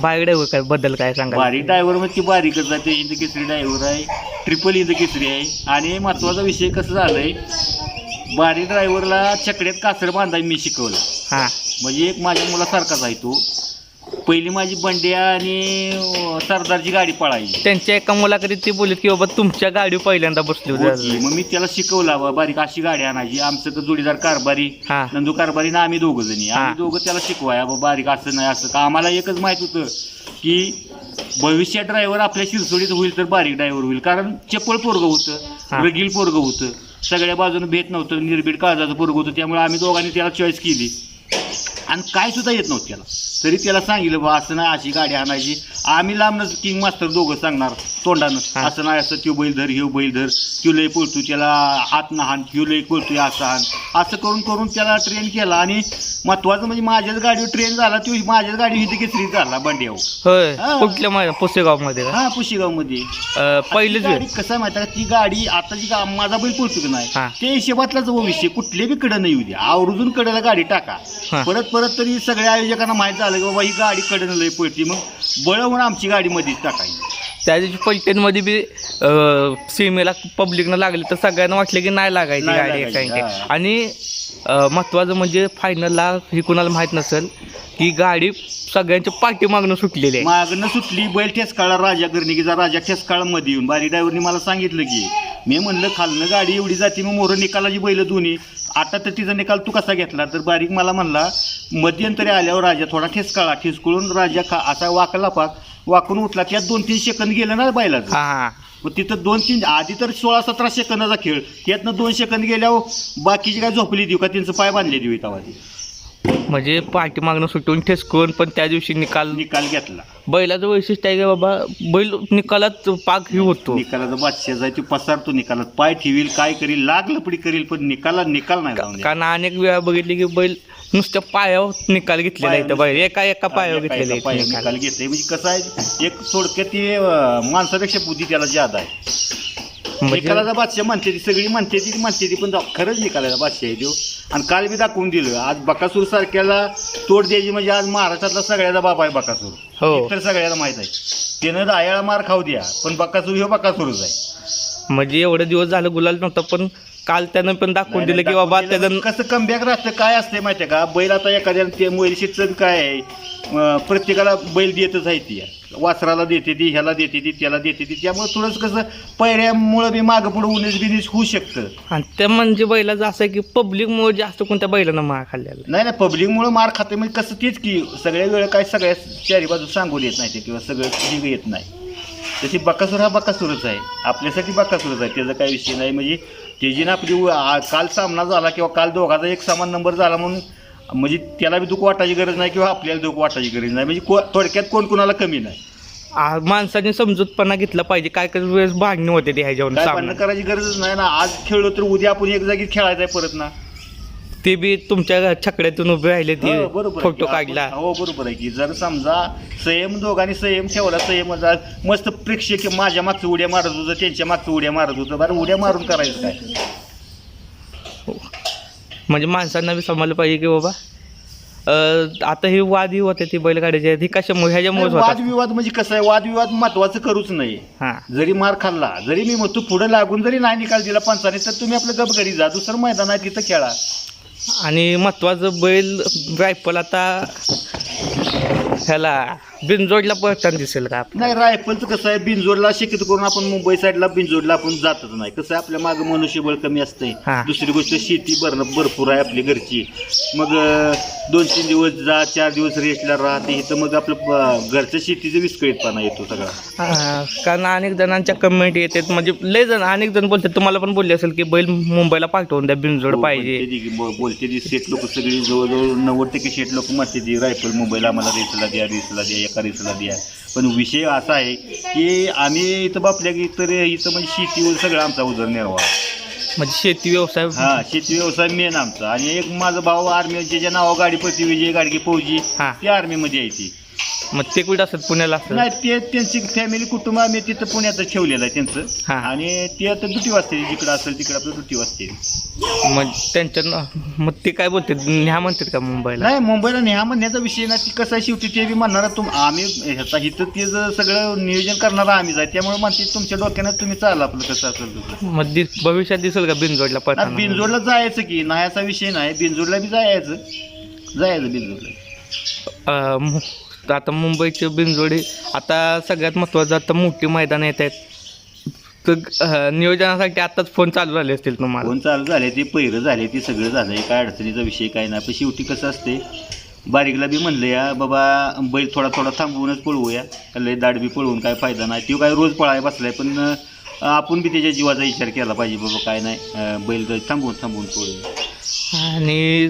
Bike driver काय बद्दल काय सांगा बारीक ड्रायव्हर म्हणजे बारीकच आहे ते इंद केसरी ड्रायव्हर आहे. ट्रिपल इंद केसरी आहे. आणि महत्त्वाचा विषय कसं झालंय बारीक ड्रायव्हरला चकड्यात कासर बांधाय मी शिकवलं. हा. म्हणजे एक माझ्या मुलासारखाच आहे तो. पहिली माझी बंड्या आणि सरदारची गाडी पळायची त्यांच्या एका मुलाकडे ते बोलत की बाबा तुमच्या गाडी पहिल्यांदा बसली होती. होती. मग मी त्याला शिकवला बा बारीक अशी गाडी आणायची. आमचं तर जोडीदार कारभारी हा. नंदू कारभारी ना आम्ही दोघं जणी. हा. आम्ही दोघं त्याला शिकवाया बा बारीक असं नाही असं. का आम्हाला एकच माहीत होतं की भविष्यात ड्रायव्हर आपल्या शिरसोडीत होईल तर बारीक ड्रायव्हर होईल. कारण चपळ पोरगं हा. होतं रगील पोरगं होतं. सगळ्या बाजूने भेट नव्हतं निर्भीड काळजाचं पोरगं होतं. त्यामुळे आम्ही दोघांनी त्याला चॉईस केली. आणि काय सुद्धा येत नव्हतं त्याला. तरी त्याला सांगितलं बा असं नाही अशी गाडी आणायची. आम्ही लांबनच किंग मास्टर दोघं सांगणार तोंडानं. हा. असं नाही असं त्यो बैल धर ह्यो बैल धर. त्यो लय पळतो त्याला हात ना हान ह्यो लय पळतोय असं हान. असं करून करून त्याला ट्रेन केला आणि महत्वाचं म्हणजे माझ्याच गाडीवर ट्रेन झाला तो माझ्याच गाडी हिथे केसरी झाला बंड्यावर होय. हा. कुठल्या मा- पुसेगावमध्ये का? हा पुशेगावमध्ये अं, पहिलीच ती वेळ. कसं आहे माहिती आहे का? ती गाडी आता जी गा- माझा बैल पळतो की नाही हा. त्या हिशोबातलाच विषय कुठले बी कडं नाही येऊ द्या. आवर्जून कडेला गाडी टाका. हा. परत परत तरी सगळ्या आयोजकांना माहीत झालं की बाबा ही गाडी कडनं लय पळती. मग बळवून आमची गाडी मध्येच टाकायची. त्या दिवशी पलटणमध्ये बी अं, सीमेला पब्लिकनं लागली तर सगळ्यांना वाटलं की नाही लागायची नाही गाडी लागायची, एका हा. आणि अं, महत्वाचं म्हणजे फायनलला ही कुणाला माहीत नसेल की गाडी सगळ्यांच्या पाठीमागणं सुटलेली आहे. मागणं सुटली बैल ठेसकाळा राजा गर्णिकीचा राजा ठेसकाळमध्ये येऊन बारी ड्रायव्हरनी मला सांगितलं की मी म्हणलं खालनं गाडी एवढी जाते मग मोरं निकालाची बैल दोन्ही. आता तर तिचा निकाल तू कसा घेतला? तर बारीक मला म्हणला मध्यंतरी आल्यावर राजा थोडा ठेसकाळा ठेसकळून राजा खा असा वाकला पाक. वाकून उठला त्यात दोन तीन सेकंद गेलं ना हा हा. मग तिथं दोन तीन आधी तर सोळा सतरा सेकंदाचा खेळ. त्यातनं दोन सेकंद गेल्यावर बाकीची काय झोपली देऊ का? त्यांचं पाय बांधले देऊ ती म्हणजे पाठीमागणं सुटून ठेसकून पण त्या दिवशी निकाल निकाल घेतला. बैलाचं वैशिष्ट्य आहे की बाबा? बैल निकालात पाक ही होतो. निकालाचा बादशाह जाय तो पसारतो निकालात. पाय ठेवील काय करील लाग लपडी करील पण निकाला निकाल नाही. कारण अनेक वेळा बघितले की बैल नुसत्या पायावर निकाल घेतलेला आहे इथं बैल एका एका पायावर एका- घेतलेला एका पायावर आहे निकाल घेतले. म्हणजे कसं आहे एक थोडक्यात ते अं, माणसापेक्षा बुद्धी त्याला ज्यादा आहे. म्हणजे निकालाचा बादशाह म्हणते ती सगळी म्हणते ती म्हणते ती पण जाऊ- खरंच निकालाचा बादशाह आहे देऊ आणि काल बी दाखवून दिलं आज बकासूर सारख्याला तोड द्यायची म्हणजे आज महाराष्ट्रातला सगळ्याचा बाप आहे बकासूर. हो. तर सगळ्याला माहीत आहे. त्यानं रायाला मार खाऊ द्या पण बकासूर ह्यो बकासूरच आहे. म्हणजे एवढं दिवस झालं गुलाल नव्हता पण काल त्यानं पण दाखवून दिलं की बाबा. त्याचं कसं कमबॅक राहतं काय असते माहितीये का? बैल आता एखाद्या ते मोयशीचं काय आहे? अं, प्रत्येकाला बैल देतच आहे ती. वासराला देते ती ह्याला देते ती त्याला देते ती. त्यामुळे थोडंच कसं पैऱ्यामुळं बी मागं पुढं उन्नीस बिनीस होऊ शकतं. आणि ते म्हणजे बैलाचं असं आहे की पब्लिकमुळे जास्त कोणत्या बैलानं मार खाल्लेला नाही. नाही पब्लिकमुळं मार खाते म्हणजे कसं तेच की सगळ्या वेळ काय सगळ्या चारी बाजू सांगून येत नाही ते किंवा सगळं ठीक येत नाही. तशी बकासूर हा बकासूरच आहे. आपल्यासाठी बकासूरच आहे. त्याचा काही विषय नाही. म्हणजे त्याची ना आपली आ- काल सामना झाला किंवा काल दोघाचा एक समान नंबर झाला म्हणून म्हणजे त्याला बी दुःख वाटायची गरज नाही किंवा आपल्याला दुःख वाटायची गरज नाही. म्हणजे को- थोडक्यात कोण कोणाला कमी नाही. आ, माणसाने समजूतपणा घेतला पाहिजे. काय काय वेळेस भांडणी होते ते ह्याच्यावर काय भांडणं करायची गरजच नाही ना. आज खेळलो तर उद्या आपण एक जागी खेळायचं आहे परत ना. ते बी तुमच्या छकड्यातून उभे राहिले ते हो, बरोबर आहे फोटो काढला. हो बरोबर आहे की. जर समजा संयम दोघांनी संयम ठेवला संयम जर मस्त प्रेक्षक माझ्या मागचं उड्या मारत होतं त्यांच्या मागचं उड्या मारत होतं. बरं उड्या मारून करायचं काय? म्हणजे माणसांना बी समजलं पाहिजे की बाबा अं, आता हे वादही होते ते बैलगाडीचे. हे कशामुळे? ह्याच्यामुळेच होतात. वादविवाद म्हणजे कसं आहे? वादविवाद महत्वाचं करूच नाही. हा. जरी मार खाल्ला जरी मी म्हणतो पुढे लागून जरी नाही निकाल दिला पंचाने तर तुम्ही आपलं गप घरी जा. दुसरं मैदान आहे तिथं खेळा. आणि महत्त्वाचं बैल रायफल आता ह्याला बिनजोडला पळताना दिसेल का नाही रायफलचं कसं आहे बिनजोडला शक्यतो करून आपण मुंबई साईडला बिनजोडला आपण जातच नाही. कसं आहे आपल्या मागं मनुष्यबळ कमी असतंय. हा. दुसरी गोष्ट शेती भरणं भरपूर आहे आपली घरची. मग अं, दोन तीन दिवस जा चार दिवस रेस्टला राहते इथं मग आपलं अं, घरच्या शेतीचं विस्कळीतपणा येतो सगळा. हा, कारण अनेक जणांच्या कमेंट येतात म्हणजे लय जण अनेक जण बोलतात तुम्हाला पण बोलले असेल की बैल मुंबईला पाठवून द्या बिनजोड हो, पाहिजे. बोलते ती- बो- बोलते ती शेट लोक सगळी जवळजवळ नव्वद टक्के शेट लोक म्हणते ती रायफल मुंबईला आम्हाला रेसला द्या रेसला द्या एका द्या पण विषय असा आहे की आम्ही इथं बापल्या की तर इथं म्हणजे शेतीवर सगळं आमचा उदरनिर्वाह म्हणजे शेती व्यवसाय हा शेती व्यवसाय मेन आमचा. आणि एक माझा भाऊ आर्मी ज्याच्या नावा गाडी पडते विजय गाडगे फौजी हा. ती आर्मीमध्ये ती. मग ते कुठं असतात? पुण्याला असतात? नाही ते त्यांची फॅमिली कुटुंब आम्ही तिथं पुण्यातच ठेवलेलं आहे त्यांचं. हा. आणि ते आता दुटी वाजते जिकडं असेल तिकडं आपलं दुटी वाजते. मग त्यांच्या मग ते काय बोलतात? न्या म्हणतात का मुंबईला? नाही मुंबईला न्या म्हणण्याचा विषय ना ती कसं आहे शेवटी ते बी म्हणणार तुम आम्ही ह्याचा इथं ते जर सगळं नियोजन करणारा आम्हीच आहे त्यामुळे म्हणते तुमच्या डोक्यानं तुम्ही चाल आपलं कसं असेल मग भविष्यात दिसेल का बिनजोडला पडताना बिनजोडला जायचं की नाही असा विषय नाही. बिनजोडला बी जायचं. जायचं बिनजोडला. अं, मु- आता मुंबईचे बिनजोडी आता सगळ्यात महत्त्वाचं आता मोठी मैदान येत आहेत. तर नियोजनासाठी आत्ताच फोन चालू झाले असतील तुम्हाला? फोन चालू झाले ते पहिरं झाले ते सगळं झालं. आहे काय अडचणीचा विषय काय नाही. पण शेवटी कसं असते? बारीकला बी म्हणलं या बाबा बैल थोडा थोडा थांबवूनच पळवूया. लय दाड बी पळवून काय फायदा नाही. तो काय रोज पळाय बसलाय पण आपण बी त्याच्या जीवाचा विचार केला पाहिजे बाबा काय नाही बैल थांबवून थांबवून पळूया आणि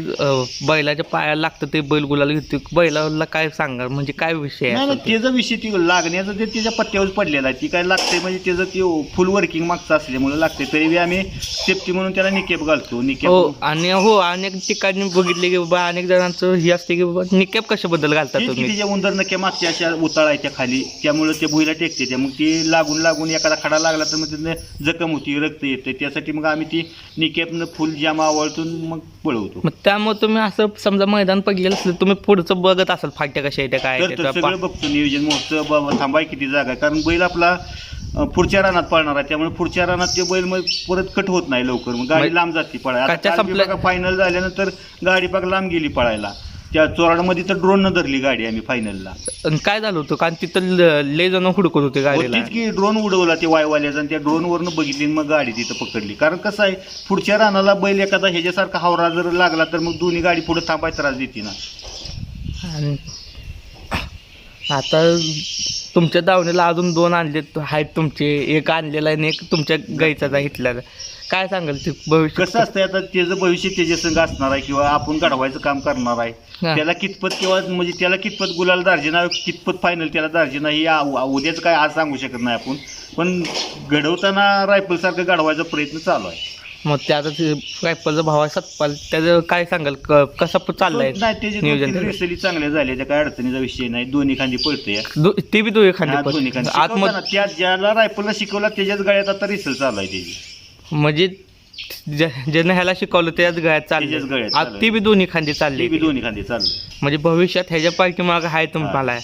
बैलाच्या पायाला लागतं ते बैल गुलाल घेते. बैलाला काय सांगा म्हणजे काय विषय नाही आहे त्याचा विषय ती लागण्याचं ते त्याच्या पत्त्यावर पडलेला आहे. ती काय लागते म्हणजे त्याचं ते फुल वर्किंग मागचं असल्यामुळे लागते तरी बी आम्ही सेफ्टी म्हणून त्याला निकेप घालतो. हो निकेप आणि हो अनेक ठिकाणी बघितले की बाबा अनेक जणांचं हे असते की बाबा निकेप कशाबद्दल घालता तेच की तुम्ही? तिच्या उंदर नक्या मागच्या अशा उताळ आहे त्या खाली. त्यामुळे ते भुईला टेकते. त्या मग ती लागून लागून एखादा खडा लागला तर मग जखम होती रक्त येते त्यासाठी मग आम्ही ती निकेपनं फुल जामा आवळतून मग पळवतो. मग त्यामुळे तुम्ही असं समजा मैदान पडलेलं असलं तुम्ही पुढचं बघत असाल फाट्या कशा आहेत त्या काय तर आहेत तर त्या सगळं बघतो नियोजन. मोठं बाबा थांबाय किती जागा आहे. कारण बैल आपला अं, पुढच्या रानात पळणार आहे. त्यामुळे पुढच्या रानात ते बैल मग परत कट होत नाही लवकर. मग गाडी मग लांब जाते काच्या पळायला संपल्या- फायनल झाल्यानंतर गाडी पाक लांब गेली पळायला. त्या चोराडमध्ये तर ड्रोन न धरली गाडी आम्ही फायनलला आणि काय झालं होतं? कारण तिथं ल- लय जण हुडकत होते गाडीला. होतीच की ड्रोन उडवला ते वायवाल्याचा आणि त्या ड्रोनवरनं बघितली आणि मग गाडी तिथं पकडली. कारण कसं आहे पुढच्या रानाला बैल एखादा ह्याच्यासारखा हावरा जर लागला तर मग दोन्ही गाडी पुढे थांबाय त्रास देते ना. आणि आता तुमच्या दावणीला अजून दोन आणले आहेत तुमचे एक आणलेला आहे आणि एक तुमच्या गाईचाच आहे काय सांगाल ते भविष्य? कसं असतंय आता त्याचं भविष्य त्याच्या संघ असणार आहे किंवा आपण घडवायचं काम करणार आहे हा. त्याला कितपत किंवा म्हणजे त्याला कितपत गुलाल दार्जिना कितपत फायनल त्याला दार्जिना ही आ- उद्याचं काय आज सांगू शकत नाही आपण. पण घडवताना रायफलसारखं घडवायचा प्रयत्न चालू आहे. मग ते आता ते रायफलचा भाव आहे सतपाल त्याचं काय सांगाल? क- कसं प- चाललंय नाही त्याचे दोन नियोजन? तीन रेसली चांगले झाले त्या काय अडचणीचा विषय नाही. दोन्ही खांदी पळतोय. दो- ते बी दोघे हा, दोन्ही खांदे. खांदी शिकवताना त्या ज्याला रायफलला शिकवला त्याच्याच गळ्यात आता रिसल चालू आहे त्याची. म्हणजे ज्या- ज्यानं ह्याला शिकवलं त्याच गळ्यात चालले त्याच्याच गळ्यात चाललंय. ती बी दोन्ही खांदी ती चालली बी दोन्ही खांदी चालू म्हणजे भविष्यात ह्याच्या पाठीमाग आहे तुम्हाला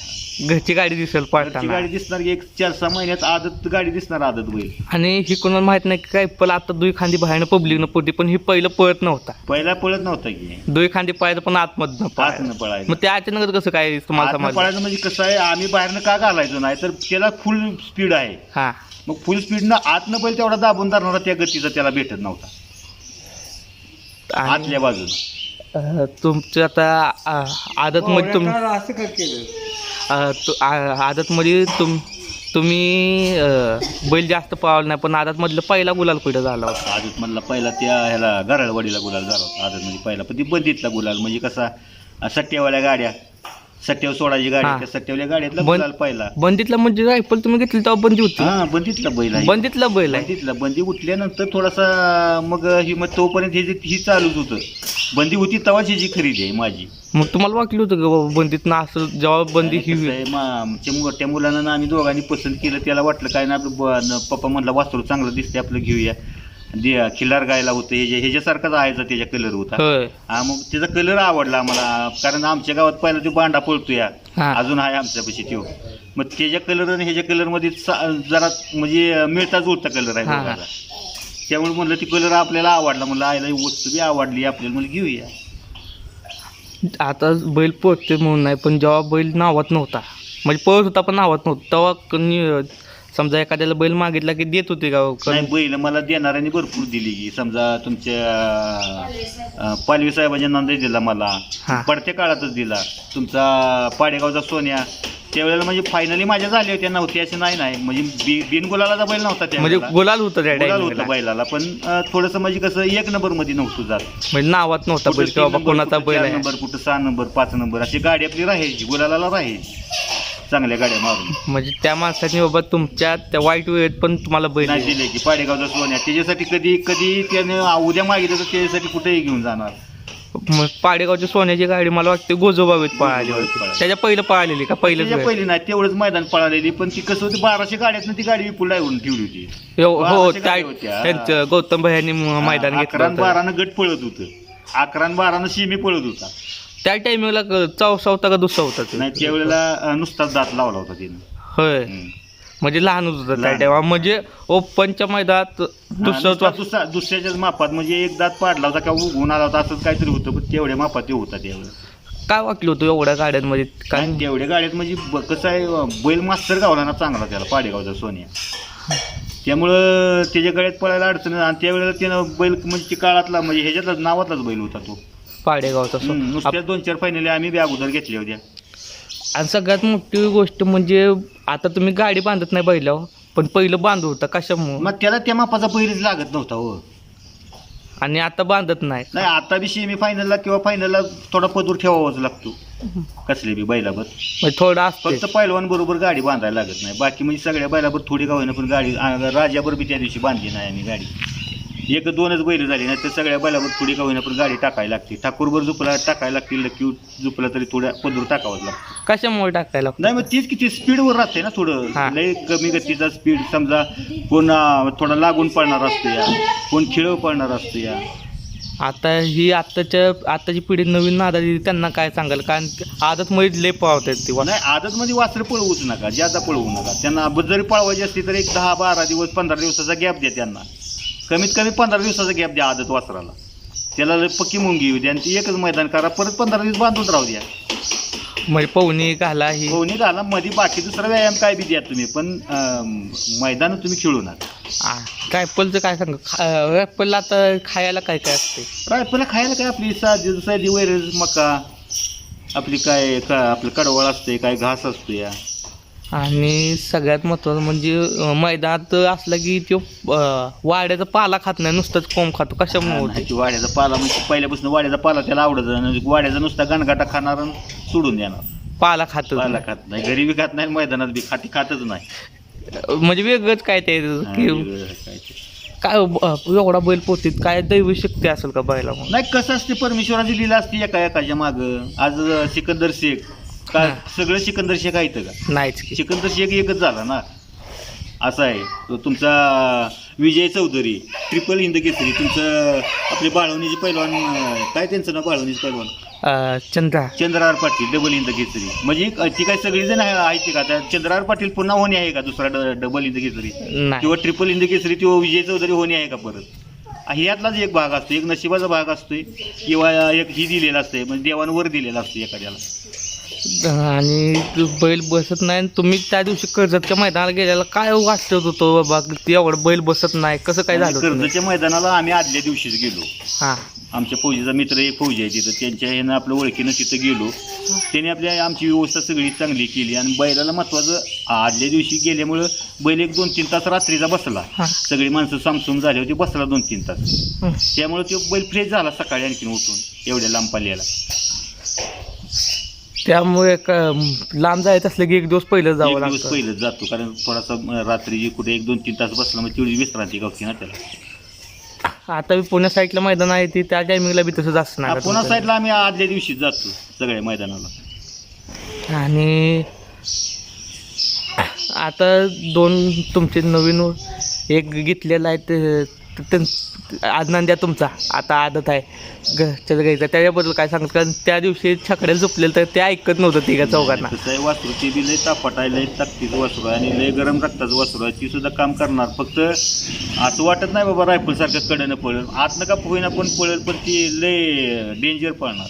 घरची गाडी दिसेल घरची गाडी दिसणार एक चार सहा महिन्यात आदत गाडी दिसणार आदत बैल. आणि ही कोणाला माहीत नाही की काय पण आता दुई खांदी बाहेरनं पब्लिकनं पडली पण ही पहिलं पळत नव्हता. पहिला पळत नव्हता की. दुई खांदी पाहायचं पण आतमधनं पळायचं. पळायचं. मग ते अचानक कसं काय तुम्हाला आतनं समजलं? पळायचं म्हणजे कसं आहे आम्ही बाहेरनं का घालायचो नाही तर त्याला फुल स्पीड आहे. हा. मग फुल स्पीडनं आतनं बैल तेवढा दाबून धरणारा त्या गतीचा त्याला भेटत नव्हता. आणि आतल्या बाजून. अं, तुमचं आता अं, आदतमध्ये तुम असं का केलं? अं, तु- आ- आदतमध्ये तुम तुम्ही अं, बैल जास्त पावलं नाही पण आदतमधलं पहिला गुलाल कुठं झाला होता? आदत मधला पहिला त्या ह्याला गराळवाडीला गुलाल झाला होता. आदत मध्ये पहिला पण ती बंदीतला गुलाल. म्हणजे कसा अं, सट्ट्यावाल्या गाड्या. सट्ट्यावर सोडायची गाडी हा. त्या सट्ट्यावाल्या गाड्यातला बंद- गुलाल पहिला बंदीतला म्हणजे रायफल तुम्ही घेतली तेव्हा बंदी होती. हा बंदीतला बैल आहे. बंदीतला बैल आहे. बंदीतला. बंदी उठल्यानंतर थोडासा मग ही मग तोपर्यंत हे जे- ही चालूच होतं. बंदी होती तेव्हाच ह्याची खरेदी आहे माझी. मग तुम्हाला वाटलं होतं का बाबा बंदीत ना असं जेव्हा बंदी आणि ही कसं आहे, मा- आमच्या मोठ्या मुलांना ना आम्ही दोघांनी पसंत केलं त्याला वाटलं काय ना आपलं ब- न- पप्पा म्हणला वास्तू चांगलं दिसते आपलं घेऊया. खिल्लार गायला होतं ह्याच्या ह्याच्यासारखाच आहे त्याच्या कलर होता. होय. हा मग त्याचा कलर आवडला आम्हाला कारण आमच्या गावात पहिला तो बांडा पळतो या हा. अजून आहे आमच्यापाशी तो. मग त्याच्या कलर आणि ह्याच्या कलरमध्ये सा- जरा म्हणजे मिळता जुळता कलर आहे हा, हा. त्यामुळे म्हणलं ती कलर आपल्याला आवडला म्हणलं आईला ही वस्तू बी आवडली आपल्याला म्हणलं घेऊया. आता बैल पळते म्हणून नाही पण जेव्हा बैल नावात नव्हता म्हणजे पळत होता पण नावात नव्हता तेव्हा समजा एखाद्याला बैल मागितला की देत होते का? नाही बैल मला देणाऱ्यांनी भरपूर दिली की समजा तुमच्या पालवी साहेबांच्या नंदी दिला मला. हा. पडत्या काळातच दिला. तुमचा पाडेगावचा सोन्या. त्यावेळेला म्हणजे फायनली माझ्या झाल्या होत्या नव्हती असे नाही नाही. म्हणजे बि बिनगुलाला बैल नव्हता त्या म्हणजे. गुलाल होतं त्या गुलाल होतं बैलाला. पण अं, थोडंसं म्हणजे कसं एक नंबरमध्ये नव्हतं जात. म्हणजे नावात नव्हता बैल कुठं की तीन बाबा नंबर, कोणाचा कुठं बैल चार आहे? नंबर कुठं सहा नंबर पाच नंबर अशी गाडी आपली राहायची गुलाला राहायची. चांगल्या गाड्या मारून म्हणजे त्या माणसाने बाबा तुमच्या त्या वाईट वेळेत पण तुम्हाला बैल नाही दिला. की पाडेगावचा सोन्या त्याच्यासाठी कधी कधी त्याने उद्या मागितलं तर त्याच्यासाठी कुठेही घेऊन जाणार मग पाडेगावची सोन्याची गाडी मला वाटते गोजोबावीत पळाली गोजोबावीत पळाली. त्याच्या पहिलं पळालेली का त्याच्या वेळ? पहिली नाही तेवढंच मैदान पळालेली पण ती कसं होती बाराशे गाड्यातनं ती गाडी विपुल लावून ठेवली होती हो बाराशे त्या गाड्या होत्या. त्यांचं गौतम भैयांनी मैदान अकरा घेतलं आणि होतं बारानं गट पळत होतं अकरा आणि बारानं शिमी पळत होता त्या टायमिंगला चौसा होता का दुसरा होता ते? नाही त्यावेळेला नुसताच दात लावला होता तिनं होय. म्हणजे लहान होत होतं त्या लहान. तेव्हा म्हणजे ओपनच्या मैदानात हा, दुसरं दुसरा दुसऱ्याच्याच मापात म्हणजे एक दात पाडला होता किंवा उगवून आला होता असंच काहीतरी होतं पण तेवढ्या मापात ते होता त्यावेळेला काय वाटलं होतं एवढ्या गाड्यांमध्ये काय आणि तेवढ्या गाड्यात म्हणजे ब- कसं आहे अं, बैल मास्तर गावला ना चांगला त्याला पाडेगावचा सोन्या त्यामुळं त्याच्या गळ्यात पळायला अडचण. आणि त्यावेळेला त्यानं बैल म्हणजे ते काळातला म्हणजे ह्याच्यातलाच नावातलाच बैल होता तो पाडेगावचा सो- हम्म, नुसत्या दोन चार फायनली आम्ही बी अगोदर घेतल्या होत्या. आणि सगळ्यात मोठी गोष्ट म्हणजे आता तुम्ही गाडी बांधत नाही बैलावर पण पहिलं बांधू होता कशामुळं? मग त्याला त्या मापाचा बैलच लागत नव्हता हो. आणि आता बांधत नाही. नाही आता बी सेमी फायनलला किंवा फायनलला थोडा पदूर ठेवावाच लागतो कसले बी बैलावर. म्हणजे थोडं असते फक्त पैलवान बरोबर गाडी बांधायला लागत नाही. बाकी म्हणजे सगळ्या बैलावर थोडी का होईना पण गाडी आ, राजाबर बी त्या दिवशी बांधली नाही आम्ही गाडी. एक दोनच बैल झाली नाही तर सगळ्या बैलावर थोडी का होईना पण गाडी टाकायला लागते. ठाकूरभर झुपला टाकायला लागते लकी झुपला तरी थोड्या पदूर टाकावाच लागतो. कशामुळे टाकायला लागतं? नाही मग तीच किती स्पीडवर राहते ना हा. थोडं लय कमी गतीचा स्पीड समजा कोण अं, थोडा लागून पडणार असतो या. कोण खिळव पडणार असतो या. आता ही आत्ताच्या आताची पिढी नवीन नादाली त्यांना काय सांगाल? कारण आदत मध्ये लय पावतात ती वा- नाही आदत मध्ये वासर पळवूच नका. ज्यादा पळवू नका. त्यांना जरी पळवायची असली तर एक दहा बारा दिवस पंधरा दिवसाचा गॅप द्या त्यांना. कमीत कमी पंधरा दिवसाचा गॅप द्या आदत वासराला. त्याला लय पक्की मुंगी येऊ द्या आणि ती एकच मैदान करा परत पंधरा दिवस बांधून राहू द्या. म्हणजे पवनी घाला ही. कोणी घाला मध्ये बाकी दुसरा व्यायाम काय बी द्या तुम्ही पण मैदान तुम्ही खेळू नका. रायफलचं काय सांग? रायफलला आता खायला काय काय असते? रायफला खायला काय आपली साधी साधी वैर मका आपली काय का आपलं कडवळ असते काय घास असतो या आणि सगळ्यात महत्वाचं म्हणजे मैदानात असलं की तो वाड्याचा पाला खात नाही नुसतंच कोंब खातो. कशामुळे होते वाड्याचा पाला म्हणजे पहिल्यापासून वाड्याचा पाला त्याला आवडत नाही. वाड्याचा नुसता गणगाटा खाणार आणि सोडून देणार. पाला खात पाला खात नाही. घरी बी खात नाही मैदानात बी खाती खातच नाही. म्हणजे वेगळंच काय ते हा, की वेगळं काय ते. काय अं, एवढा बैल पोतीत काय दैवी शक्ती असेल का बैला नाही कसं असते परमेश्वराची लीला असते एका एकाच्या माग. आज अं, सिकंदर शेख हा. सगळं सिकंदर शेख आहेत का? नाहीच की. सिकंदर शेख एकच झाला ना. असं आहे. तो तुमचा विजय चौधरी ट्रिपल हिंद केसरी तुमचं आपले बाळवणीचे पैलवान काय त्यांचं नाव बाळवणीचे पैलवान? अं, चंद्रा. चंद्रहार पाटील डबल इंद केसरी. म्हणजे ती काय सगळी जण आहेत का? आता चंद्रहार पाटील पुन्हा होणे आहे का दुसरा ड- डबल इंद केसरी? नाही. किंवा ट्रिपल इंद केसरी किंवा विजय चौधरी होणे आहे का परत? ह्यातलाच एक भाग असतो एक नशिबाचा भाग असतोय. किंवा एक ही दिलेला असतंय म्हणजे देवानं वर दिलेला असतो एखाद्याला. आणि बैल बसत नाही तुम्ही त्या दिवशी कर्जतच्या मैदानाला गेल्याला काय वाटत होतो बाबा? एवढं बैल बसत नाही. कसं काय झालं होतं? कर्जच्या मैदानाला आम्ही आदल्या दिवशीच गेलो. हा. आमच्या फौजीचा मित्र एक फौजी आहे तिथं. त्यांच्या ह्यानं आपलं ओळखीनं तिथं गेलो. त्याने आपल्या आमची व्यवस्था सगळी चांगली केली आणि बैलाला महत्वाचं आदल्या दिवशी गेल्यामुळं बैल एक दोन तीन तास रात्रीचा बसला. हा. सगळी माणसं सामसूम झाली होती बसला दोन तीन तास. हं. त्यामुळे तो बैल फ्रेश झाला सकाळी आणखीन उठून एवढ्या लांब पाल्याला. त्यामुळे क- लांब जायचं असलं की एक दिवस पहिलं जावं एक दिवस लागतं. पहिलंच जातो कारण थोडासा रात्री कुठे एक दोन तीन तास बसला मग तेवढी विश्रांती गावती ना त्याला. आता बी पुण्या साईडला मैदान आहे ती त्या टायमिंगला बी तसंच असणार हा, पुन्हा तुमचं? साईडला आम्ही आदल्या दिवशीच जातो सगळ्या मैदानाला. आणि आता दोन तुमचे नवीन एक घेतलेला आहे ते ते- आदनान द्या तुमचा. आता आदत आहे. घरच्या घ्यायचा. त्याच्याबद्दल काय सांगत? कारण त्या दिवशी छकड्याला झोपलेलं तर ते ऐकत नव्हतं तिघा चौघांना. कसं आहे वासरू ते बी लय तापट आहे लय ताकदीचं वासरू आहे आणि लय गरम रक्ताचं वासरू आहे. ती सुद्धा काम करणार. फक्त असं वाटत नाही बाबा रायफल सारखं कडनं पळेल. आतनं का होईना पण पळेल पण ती लय डेंजर पळणार.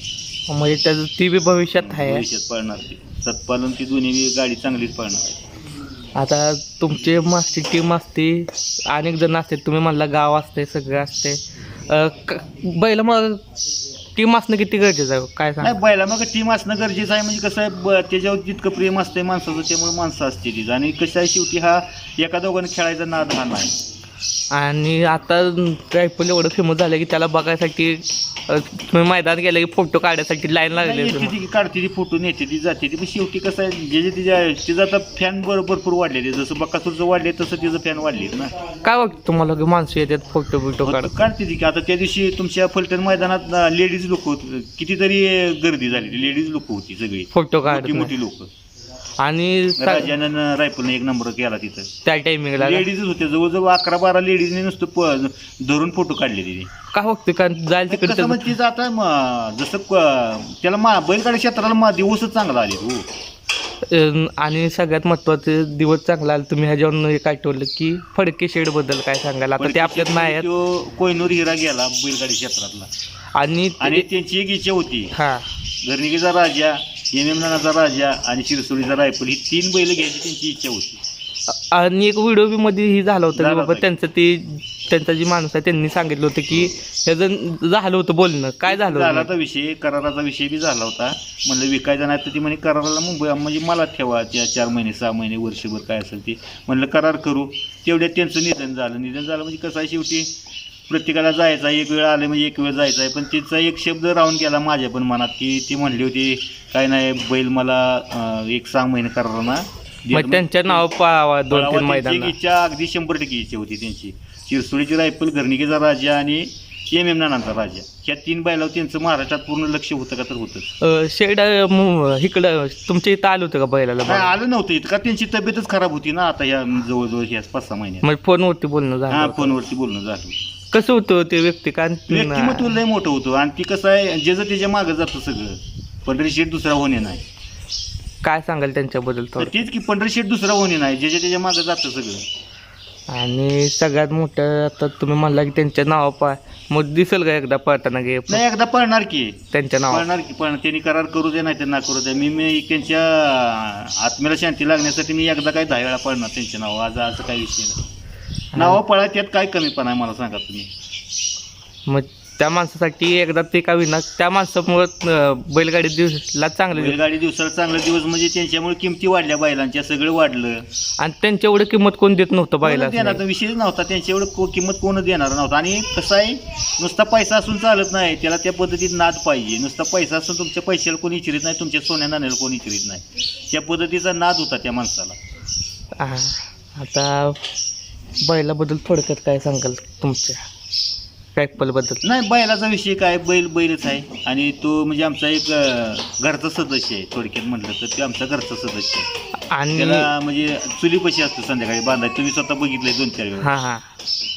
म्हणजे त्याचं ती बी भविष्यात आहे. भविष्यात पळणार ती. सतपालन ती दोन्ही गाडी चांगलीच पळणार. आहे आता तुमचे मागची टीम असते अनेक जण असते तुम्ही म्हणला गाव असते सगळं असते. बैल मग टीम असणं किती गरजेचं आहे हो? काय सांग? बैला मग टीम असणं गरजेचं आहे म्हणजे कसं आहे त्याच्यावर जितकं प्रेम असतंय माणसाचं त्यामुळे माणसं असते तिथं आणि कसं आहे शेवटी हा एका दोघांनी खेळायचा नाद हा नाही. आणि आता रायफल एवढं फेमस झालं की त्याला बघायसाठी तुम्ही मैदानात गेलं की फोटो काढण्यासाठी लाईन लागली. ती काढते ती फोटो नेते ती जाते ती. पण शेवटी कसं आहे जे जे तिच्या तिचं आता फॅन बरोबर भरपूर वाढलेले जसं बक्कासूरचं वाढले तसं तिचं फॅन वाढले ना. काय वाटतं तुम्हाला की माणसं येतात फोटो बिटो काढ काढते? ती. की आता त्या दिवशी तुमच्या फलटण मैदानात लेडीज लोक होती. कितीतरी गर्दी झाली लेडीज लोक होती सगळी. फोटो काढ मोठी लोक. आणि राजानन रायफलने एक नंबर केला तिथं. त्या टायमिंगला लेडीजच होते. जवळजवळ अकरा बारा लेडीजने नुसतं प- धरून फोटो काढले तिथे काय वाटतं कारण जायला तिकडे कसं मग तिचं आता म- जसं क- त्याला मा बैलगाडी क्षेत्राला मा दिवसच चांगला आले हो. अं, आणि सगळ्यात महत्वाचं दिवस चांगला आला तुम्ही ह्याच्यावरून एक आठवलं की फडके शेडबद्दल काय सांगाल? आता ते आपल्यात नाही आहेत. तो कोयनूर हिरा गेला बैलगाडी क्षेत्रातला. आणि आणि त्यांची एक इच्छा होती. हा. घरणिकीचा राजा यमेमनाचा राजा आणि शिरसोलीचा रायफल ही तीन बैल घ्यायची त्यांची इच्छा होती. आणि एक व्हिडिओ बी मध्ये ही झालं होतं की झालं बाबा होतं. त्यांचं ते त्यांचा जी माणूस आहे त्यांनी सांगितलं होतं की ह्याचं झालं होतं बोलणं. काय झालं झाला होतं होता विषय कराराचा विषय बी झाला होता. म्हणलं विकायचा नाही तर ती म्हणे कराराला मुंबई म्हणजे मला ठेवा त्या चार महिने सहा महिने वर्षभर काय असेल ते. म्हणलं करार करू. तेवढ्यात त्यांचं निधन झालं. निधन झालं म्हणजे कसं आहे शेवटी? प्रत्येकाला जायचं एक वेळ आले म्हणजे एक वेळ जायचं आहे पण तिचा एक शब्द राहून गेला माझ्या पण मनात की ती म्हणली होती काय नाही बैल मला अं, एक सहा महिने कराराना देत मग त्यांच्या नाव पाळावा दोन पळावा तीन त्यांची मैदान एक इच्छा अगदी शंभर टक्के इच्छा होती त्यांची. शिरसोडीची रायफल घरणिकेचा राजा आणि एम एम नानांचा राजा. ह्या तीन बैलावर त्यांचं महाराष्ट्रात पूर्ण लक्ष होतं का तर होतं शेड इकडं तुमच्या इथं आलं होतं का बैलाला काय? आलं नव्हतं इतका त्यांची तब्येतच खराब होती ना आता ह्या जवळजवळ ह्या पाच सहा महिन्यात. फोनवरती बोलणं झालं हा होतं. फोनवरती बोलणं झालं कसं होतं ते व्यक्ती? व्यक्तिमत्व लय मोठं होतं. आणि ती कसं आहे जे जर त्याच्या मागं जातं सगळं पंढरी शेठ दुसरा होणे नाही. काय सांगाल त्यांच्याबद्दल तर तेच की पंढरी शेठ दुसरा होणे नाही जे जे त्याच्या मागं जातं सगळं. आणि सगळ्यात मोठं आता तुम्ही म्हणला की त्यांच्या नाव पा मग दिसेल का एकदा पळताना गे? नाही एकदा पळणार की. त्यांच्या नाव. पळणार की पण त्यांनी करार करू दे नाही तर ना करू दे. मी मी त्यांच्या आत्म्याला शांती लागण्यासाठी मी एकदा काय दहा वेळा पळणार त्यांचे नाव आज असं काही विषय नाही. नावं पळा त्यात काय कमीपणा आहे मला सांगा तुम्ही. मग त्या माणसासाठी एकदा ते का विना त्या माणसामुळं बैलगाडी दिवसला चांगले दिवस. बैलगाडी दिवसाला चांगले दिवस म्हणजे त्यांच्यामुळे किमती वाढल्या बैलांच्या सगळं वाढलं. आणि त्यांच्या एवढं किंमत कोण देत नव्हतं कोणच देणार? बैला विषयच नव्हता त्यांच्या एवढं को- किंमत कोण देणार नव्हता. आणि कसं आहे नुसता पैसा असून चालत नाही त्याला त्या पद्धतीत नाद पाहिजे. नुसता पैसा असून तुमच्या पैशाला कोणी इच्छित नाही तुमच्या सोन्या नाण्याला कोणी इच्छित नाही. त्या पद्धतीचा नाद होता त्या माणसाला. आता बैलाबद्दल थोडक्यात काय सांगाल तुमच्या बद्दल नाही बैलाचा विषय काय? बैल बैलच आहे. आणि तो म्हणजे आमचा एक अं, घरचा सदस्य आहे थोडक्यात म्हटलं तर ते आमचा घरचा सदस्य आहे. आणि त्याला म्हणजे चुलीपाशी असतो संध्याकाळी बांधाय तुम्ही स्वतः बघितलंय दोन चार वेळा हां हां.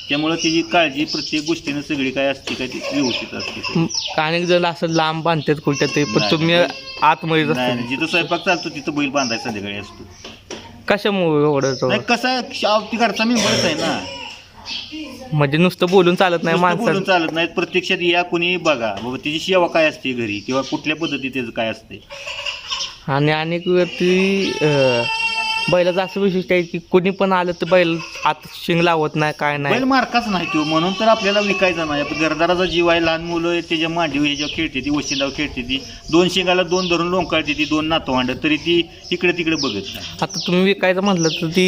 त्यामुळे त्याची काळजी प्रत्येक गोष्टीनं सगळी काय असते काय ती व्यवस्थित असते. अनेक जण असं लांब बांधतात कुठं ते पण नाही. तुम्ही नाही. नाही, जिथं स्वयंपाक चालतो तिथं बैल बांधाय संध्याकाळी असतो. कशामुळे एवढं कसं शावती घरचा मेंबरच आहे ना. म्हणजे नुसतं बोलून चालत नाही नुसतं बोलून माणसं चालत नाही. प्रत्यक्षात या कोणी बघा. बाबा तिची सेवा काय असते घरी? किंवा कुठल्या पद्धतीत त्याचं काय असते? आणि अनेक व्यक्ती अं, बैलाचं असं वैशिष्ट्य आहे की कोणी पण आलं तर बैल आत शिंग लावत नाही काय नाही. बैल मार्काच नाही तो. म्हणून तर आपल्याला विकायचा नाही. आपण घरदाराचा जीव आहे लहान मुलं आहेत, त्याच्या मांडीव ह्याच्यावर खेळते ती वशिंदावर खेळते ती. दोन शिंगाला दोन धरून लोंकाळते ती दोन नातवांड तरी ती इकडे तिकडे बघत नाही. आता तुम्ही विकायचं म्हटलं तर ती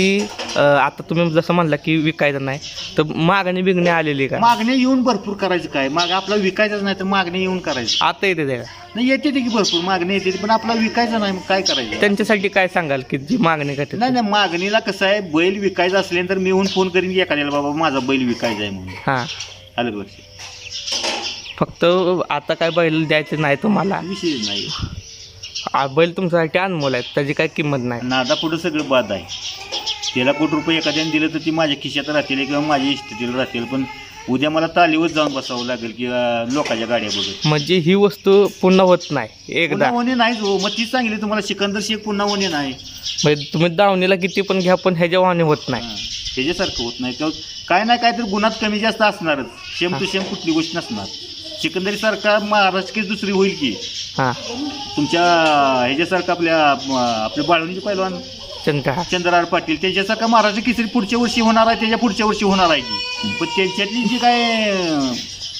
अं, आता तुम्ही जसं म्हणला की विकायचं नाही तर मागणी बिगणी आलेली का? मागण्या येऊन भरपूर करायचं काय? माग आपला विकायचाच नाही तर मागण्या येऊन करायचं. आता येते त्या नाही येते ते की भरपूर मागणी येते पण आपला विकायचा नाही मग काय करायचं? त्यांच्यासाठी काय सांगाल की जी मागणी करते नाही नाही मागणीला कसं आहे बैल विकायचा असल्यानंतर मी येऊन फोन करीन की एखाद्याला बाबा माझा बैल विकायचा आहे म्हणून. हां. आलं का लक्षात फक्त आता काय बैल द्यायचे नाही तुम्हाला? विषय नाही. बैल तुमच्यासाठी अनमोल आहे त्याची काय किंमत नाही. नादा पुढं सगळं बाद आहे. त्याला कोटी रुपये एखाद्याने दिलं तर ती माझ्या खिशात राहतील किंवा माझ्या इस्टेटीला राहतील पण उद्या मला तालीवर जाऊन बसावं लागेल किंवा लोकांच्या गाड्या बघत म्हणजे ही वस्तू पुन्हा होत नाही एकदा. पुन्हा होणे नाहीच हो. मग तीच सांगितली तुम्हाला सिकंदर शेख पुन्हा होणे नाही. म्हणजे तुम्ही दावणीला किती पण घ्या पण ह्याच्या वाहने होत नाही. हां. त्याच्यासारखं होत नाही. किंवा काय ना काय तर गुन्हात कमी जास्त असणारच. सेम टू सेम कुठली गोष्ट नसणार. सिकंदरी सारखा महाराष्ट्र दुसरी होईल की. हां. तुमच्या ह्याच्यासारखं आपल्या म, आपल्या बाळवणीचे पहिलवान चंद्र चंद्रहार पाटील त्यांच्यासारखा महाराष्ट्र केसरी पुढच्या वर्षी होणार आहे त्याच्या पुढच्या वर्षी होणार आहे की पण त्यांच्यातली जी काय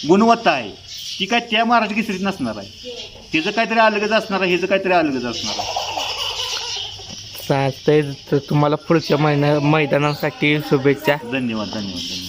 गुणवत्ता आहे ती काय त्या महाराष्ट्र केसरीत नसणार आहे. त्याचं काहीतरी अलगच असणार आहे ह्याचं काहीतरी अलगच असणार आहे. चालतंय तर तुम्हाला पुढच्या महिन्या मैदानासाठी शुभेच्छा. धन्यवाद धन्यवाद धन्यवाद.